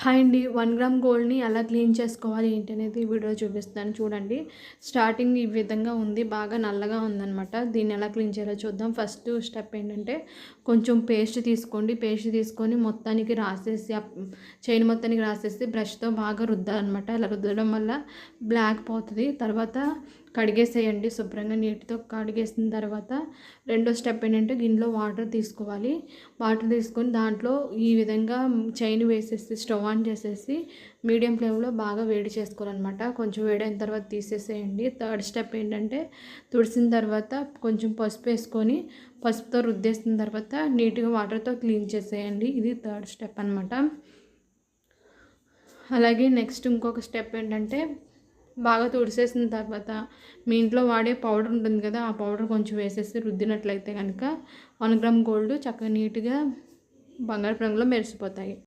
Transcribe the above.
Hi అండి one gram గోల్డ్ని ఎలా clean చేసుకోవాలి ఏంటి అనేది వీడియో చూపిస్తాను. చూడండి స్టార్టింగ్ ఈ విధంగా ఉంది బాగా నల్లగా ఉందన్నమాట. దీన్ని ఎలా క్లీన్ చేయాలో చూద్దాం. ఫస్ట్ స్టెప్ ఏంటంటే కొంచెం పేస్ట్ తీసుకోండి. పేస్ట్ తీసుకొని మొత్తానికి రాసేసి చైన్ మొత్తానికి రాసేసి బ్రష్తో బాగా రుద్దాలన్నమాట. ఇలా రుద్దడం వల్ల బ్లాక్ పోతుంది. తర్వాత కడిగేసేయండి శుభ్రంగా నీటితో కడిగేసిన తర్వాత రెండో స్టెప్ ఏంటంటే గిన్నెలో వాటర్ తీసుకోవాలి. వాటర్ తీసుకొని దాంట్లో ఈ విధంగా చైన్ వేసేసి స్టవ్ స్టవ్ ఆన్ చేసేసి మీడియం ఫ్లేమ్లో బాగా వేడి చేసుకోవాలన్నమాట. కొంచెం వేడైన తర్వాత తీసేసేయండి. థర్డ్ స్టెప్ ఏంటంటే తుడిసిన తర్వాత కొంచెం పసుపు వేసుకొని పసుపుతో రుద్దేసిన తర్వాత నీట్గా వాటర్తో క్లీన్ చేసేయండి. ఇది థర్డ్ స్టెప్ అనమాట అలాగే నెక్స్ట్ ఇంకొక స్టెప్ ఏంటంటే బాగా తుడిసేసిన తర్వాత మీ ఇంట్లో వాడే పౌడర్ ఉంటుంది కదా ఆ పౌడర్ కొంచెం వేసేసి రుద్దినట్లయితే కనుక వన్ గ్రామ్ గోల్డ్ చక్కగా నీట్గా బంగారు రంగులో మెరిసిపోతాయి.